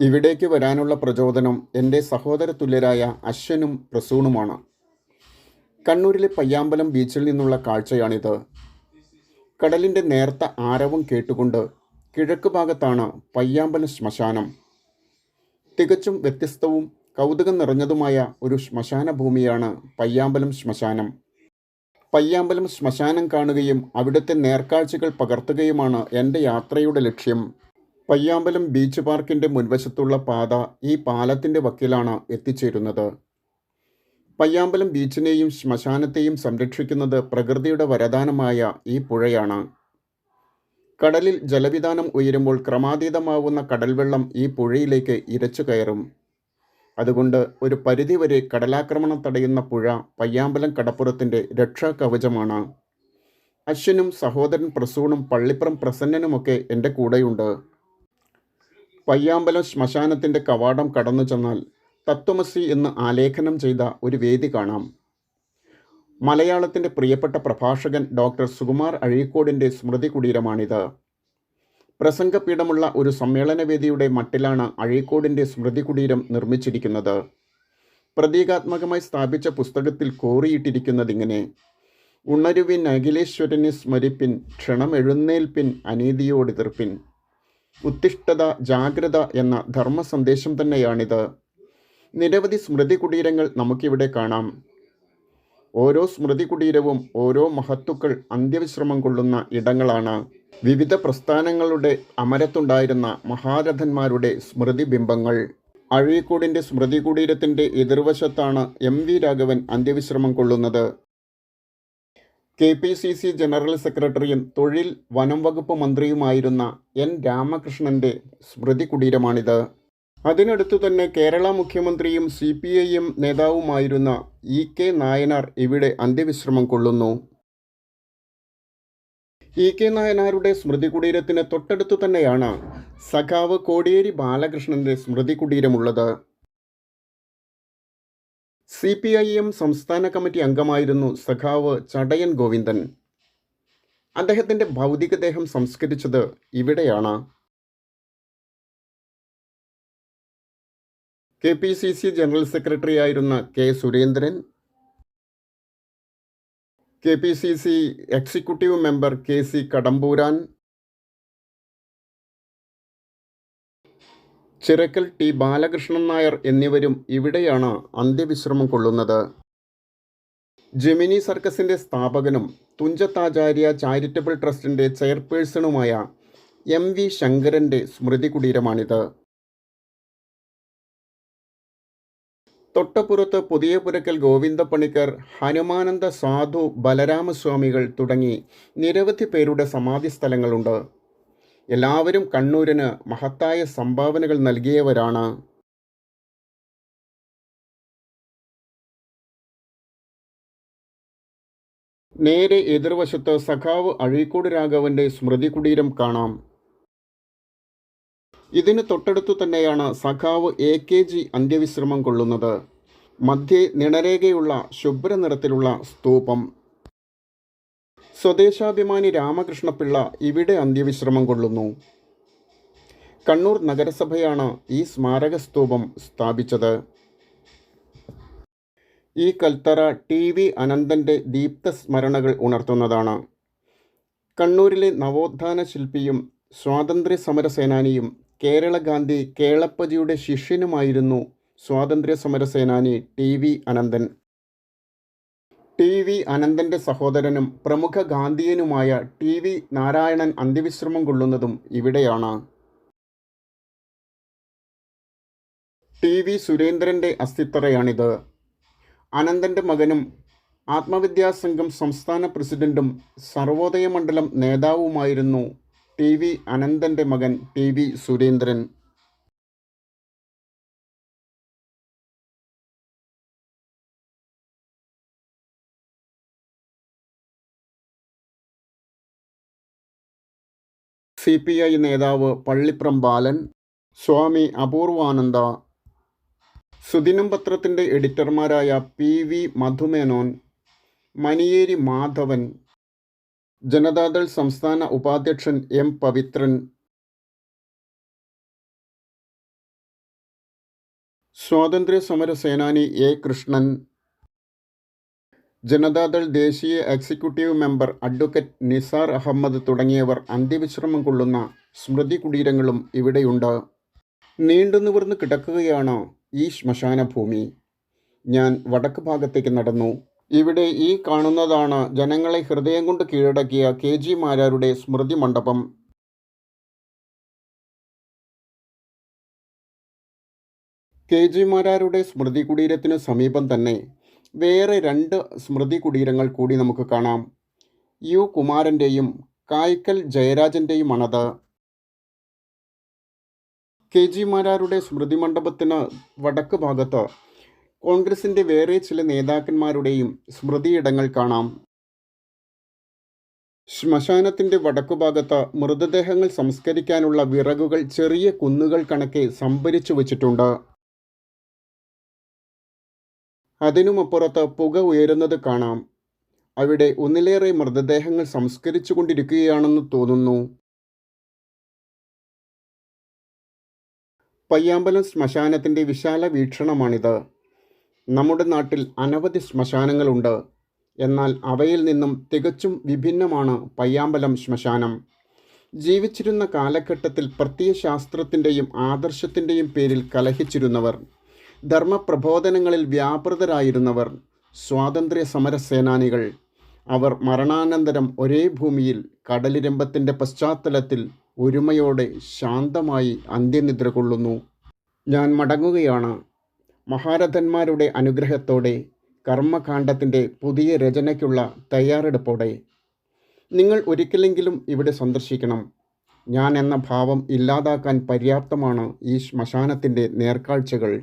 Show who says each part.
Speaker 1: ഇവിടേക്ക് വരാനുള്ള പ്രചോദനം എന്റെ സഹോദര തുല്യരായ അശ്വനും പ്രസൂണുമാണ്. കണ്ണൂരിലെ പയ്യാമ്പലം ബീച്ചിൽ നിന്നുള്ള കാഴ്ചയാണിത്. കടലിന്റെ നേർത്ത ആരവം കേട്ടുകൊണ്ട് കിഴക്ക് ഭാഗത്താണ് പയ്യാമ്പലം ശ്മശാനം. തികച്ചും വ്യത്യസ്തവും കൗതുകം നിറഞ്ഞതുമായ ഒരു ശ്മശാന ഭൂമിയാണ് പയ്യാമ്പലം ശ്മശാനം. പയ്യാമ്പലം ശ്മശാനം കാണുകയും അവിടുത്തെ നേർക്കാഴ്ചകൾ പകർത്തുകയുമാണ് എന്റെ യാത്രയുടെ ലക്ഷ്യം. പയ്യാമ്പലം ബീച്ച് പാർക്കിന്റെ മുൻവശത്തുള്ള പാത ഈ പാലത്തിന്റെ വക്കിലാണ് എത്തിച്ചേരുന്നത്. പയ്യാമ്പലം ബീച്ചിനെയും ശ്മശാനത്തെയും സംരക്ഷിക്കുന്നത് പ്രകൃതിയുടെ വരദാനമായ ഈ പുഴയാണ്. കടലിൽ ജലവിധാനം ഉയരുമ്പോൾ ക്രമാതീതമാവുന്ന കടൽവെള്ളം ഈ പുഴയിലേക്ക് ഇരച്ചു കയറും. അതുകൊണ്ട് ഒരു പരിധിവരെ കടലാക്രമണം തടയുന്ന പുഴ പയ്യാമ്പലം കടപ്പുറത്തിന്റെ രക്ഷാകവചമാണ്. അശ്വനും സഹോദരൻ പ്രസൂണും പള്ളിപ്പുറം പ്രസന്നനുമൊക്കെ എന്റെ കൂടെയുണ്ട്. പയ്യാമ്പലം ശ്മശാനത്തിന്റെ കവാടം കടന്നു ചെന്നാൽ തത്വമസി എന്ന് ആലേഖനം ചെയ്ത ഒരു വേദി കാണാം. മലയാളത്തിന്റെ പ്രിയപ്പെട്ട പ്രഭാഷകൻ ഡോക്ടർ സുകുമാർ അഴീക്കോടിന്റെ സ്മൃതി കുടീരമാണിത്. പ്രസംഗപീഠമുള്ള ഒരു സമ്മേളനവേദിയുടെ മട്ടിലാണ് അഴീക്കോടിന്റെ സ്മൃതി കുടീരം നിർമ്മിച്ചിരിക്കുന്നത്. പ്രതീകാത്മകമായി സ്ഥാപിച്ച പുസ്തകത്തിൽ കോറിയിട്ടിരിക്കുന്നതിങ്ങനെ. ഉണരുവിൻ അഖിലേശ്വരനെ സ്മരിപ്പിൻ ക്ഷണമെഴുന്നേൽപ്പിൻ അനീതിയോടെതിർപ്പിൻ ഉത്തിഷ്ഠത ജാഗ്രത എന്ന ധർമ്മ സന്ദേശം തന്നെയാണിത്. നിരവധി സ്മൃതി കുടീരങ്ങൾ നമുക്കിവിടെ കാണാം. ഓരോ സ്മൃതി കുടീരവും ഓരോ മഹത്തുക്കൾ അന്ത്യവിശ്രമം കൊള്ളുന്ന ഇടങ്ങളാണ്. വിവിധ പ്രസ്ഥാനങ്ങളുടെ അമരത്തുണ്ടായിരുന്ന മഹാരഥന്മാരുടെ സ്മൃതി ബിംബങ്ങൾ അഴീക്കോടിന്റെ സ്മൃതി കുടീരത്തിന്റെ എതിർവശത്താണ് എം വി രാഘവൻ അന്ത്യവിശ്രമം കൊള്ളുന്നത്. K P C C general സെക്രട്ടറിയും തൊഴിൽ വനം വകുപ്പ് മന്ത്രിയുമായിരുന്ന എൻ രാമകൃഷ്ണന്റെ സ്മൃതി കുടീരമാണിത്. അതിനടുത്തു തന്നെ കേരള മുഖ്യമന്ത്രിയും സി പി ഐ നേതാവുമായിരുന്ന ഇ കെ നായനാർ ഇവിടെ അന്ത്യവിശ്രമം കൊള്ളുന്നു. ഇ കെ നായനാരുടെ സ്മൃതി കുടീരത്തിന് തൊട്ടടുത്തു തന്നെയാണ് സഖാവ് കോടിയേരി ബാലകൃഷ്ണന്റെ സ്മൃതി കുടീരമുള്ളത്. സി പി ഐ എം സംസ്ഥാന കമ്മിറ്റി അംഗമായിരുന്നു സഖാവ് ചടയൻ ഗോവിന്ദൻ. അദ്ദേഹത്തിന്റെ ഭൗതികദേഹം സംസ്കരിച്ചത് ഇവിടെയാണ്. K P C C general secretary ആയിരുന്ന K Surendran K P C C executive member K C Kadambooran Chirakkal T Balakrishnan Nair എന്നിവരും ഇവിടെയാണ് അന്ത്യവിശ്രമം കൊള്ളുന്നത്. ജെമിനി സർക്കസിന്റെ സ്ഥാപകനും തുഞ്ചത്താചാര്യ ചാരിറ്റബിൾ ട്രസ്റ്റിന്റെ ചെയർപേഴ്സണുമായ എം വി ശങ്കരന്റെ സ്മൃതി കുടീരമാണിത് തൊട്ടപ്പുറത്ത് പുതിയ പുരക്കൽ ഗോവിന്ദപ്പണിക്കർ ഹനുമാനന്ദ സാധു ബലരാമസ്വാമികൾ തുടങ്ങി നിരവധി പേരുടെ സമാധി സ്ഥലങ്ങളുണ്ട്. എല്ലാവരും കണ്ണൂരിന് മഹത്തായ സംഭാവനകൾ നൽകിയവരാണ്. നേരെ എതിർവശത്ത് സഖാവ് അഴീക്കോട് രാഘവന്റെ സ്മൃതി കുടീരം കാണാം. ഇതിന് തൊട്ടടുത്തു തന്നെയാണ് സഖാവ് എ കെ ജി അന്ത്യവിശ്രമം കൊള്ളുന്നത്. മധ്യേ നിണരേഖയുള്ള ശുഭ്ര നിറത്തിലുള്ള സ്തൂപം. സ്വദേശാഭിമാനി രാമകൃഷ്ണപിള്ള ഇവിടെ അന്ത്യവിശ്രമം കൊള്ളുന്നു. കണ്ണൂർ നഗരസഭയാണ് ഈ സ്മാരക സ്തൂപം സ്ഥാപിച്ചത്. ഈ കൽത്തറ ടി വി അനന്തന്റെ ദീപ്ത സ്മരണകൾ ഉണർത്തുന്നതാണ്. കണ്ണൂരിലെ നവോത്ഥാന ശില്പിയും സ്വാതന്ത്ര്യ സമര സേനാനിയും കേരള ഗാന്ധി കേളപ്പജിയുടെ ശിഷ്യനുമായിരുന്നു സ്വാതന്ത്ര്യ സമര സേനാനി T V Ananthan. T V അനന്തന്റെ സഹോദരനും പ്രമുഖ ഗാന്ധിയനുമായ ടി വി നാരായണൻ അന്ത്യവിശ്രമം കൊള്ളുന്നതും ഇവിടെയാണ്. ടി വി സുരേന്ദ്രന്റെ അസ്ഥിത്തറയാണിത് അനന്തന്റെ മകനും ആത്മവിദ്യാസംഘം സംസ്ഥാന പ്രസിഡന്റും സർവോദയ മണ്ഡലം നേതാവുമായിരുന്നു ടി വി അനന്തന്റെ മകൻ T V Surendran. C P I നേതാവ് പള്ളിപ്രം ബാലൻ സ്വാമി അപൂർവാനന്ദ സുദിനം പത്രത്തിന്റെ എഡിറ്റർമാരായ പി വി മധുമേനോൻ മനിയേരി മാധവൻ ജനതാദൾ സംസ്ഥാന ഉപാധ്യക്ഷൻ എം പവിത്രൻ സ്വാതന്ത്ര്യ സമര സേനാനി എ കൃഷ്ണൻ ജനതാദൾ ദേശീയ executive member advocate Nisar Ahmed തുടങ്ങിയവർ അന്ത്യവിശ്രമം കൊള്ളുന്ന സ്മൃതി കുടീരങ്ങളും ഇവിടെയുണ്ട്. നീണ്ടു നിവർന്ന് കിടക്കുകയാണ് ഈ ശ്മശാന ഭൂമി. ഞാൻ വടക്ക് ഭാഗത്തേക്ക് നടന്നു. ഇവിടെ ഈ കാണുന്നതാണ് ജനങ്ങളെ ഹൃദയം കൊണ്ട് കീഴടക്കിയ കെ ജി മാരാരുടെ സ്മൃതി മണ്ഡപം. കെ ജി മാരാരുടെ സ്മൃതി കുടീരത്തിന് സമീപം തന്നെ വേറെ രണ്ട് സ്മൃതി കുടീരങ്ങൾ കൂടി നമുക്ക് കാണാം. യു കുമാരന്റെയും കായ്ക്കൽ ജയരാജന്റെയുമാണത് കെ ജി മാരാരുടെ സ്മൃതി മണ്ഡപത്തിന് വടക്ക് ഭാഗത്ത് കോൺഗ്രസിന്റെ വേറെ ചില നേതാക്കന്മാരുടെയും സ്മൃതിയിടങ്ങൾ കാണാം. ശ്മശാനത്തിന്റെ വടക്കുഭാഗത്ത് മൃതദേഹങ്ങൾ സംസ്കരിക്കാനുള്ള വിറകുകൾ ചെറിയ കുന്നുകൾ കണക്കെ സംഭരിച്ചു വച്ചിട്ടുണ്ട്. അതിനുമപ്പുറത്ത് പുക ഉയരുന്നത് കാണാം. അവിടെ ഒന്നിലേറെ മൃതദേഹങ്ങൾ സംസ്കരിച്ചു കൊണ്ടിരിക്കുകയാണെന്ന് തോന്നുന്നു. പയ്യാമ്പലം ശ്മശാനത്തിന്റെ വിശാല വീക്ഷണമാണിത്. നമ്മുടെ നാട്ടിൽ അനവധി ശ്മശാനങ്ങളുണ്ട്. എന്നാൽ അവയിൽ നിന്നും തികച്ചും വിഭിന്നമാണ് പയ്യാമ്പലം ശ്മശാനം. ജീവിച്ചിരുന്ന കാലഘട്ടത്തിൽ പ്രത്യയശാസ്ത്രത്തിന്റെയും ആദർശത്തിന്റെയും പേരിൽ കലഹിച്ചിരുന്നവർ. ധർമ്മപ്രബോധനങ്ങളിൽ വ്യാപൃതരായിരുന്നവർ സ്വാതന്ത്ര്യ സമര സേനാനികൾ അവർ മരണാനന്തരം ഒരേ ഭൂമിയിൽ കടലിരമ്പത്തിന്റെ പശ്ചാത്തലത്തിൽ ഒരുമയോടെ ശാന്തമായി അന്ത്യനിദ്ര കൊള്ളുന്നു. ഞാൻ മടങ്ങുകയാണ്. മഹാരഥന്മാരുടെ അനുഗ്രഹത്തോടെ കർമ്മകാണ്ഡത്തിന്റെ പുതിയ രചനയ്ക്കുള്ള തയ്യാറെടുപ്പോടെ. നിങ്ങൾ ഒരിക്കലെങ്കിലും ഇവിടെ സന്ദർശിക്കണം. ഞാൻ എന്ന ഭാവം ഇല്ലാതാക്കാൻ പര്യാപ്തമാണ് ഈ ശ്മശാനത്തിന്റെ നേർക്കാഴ്ചകൾ.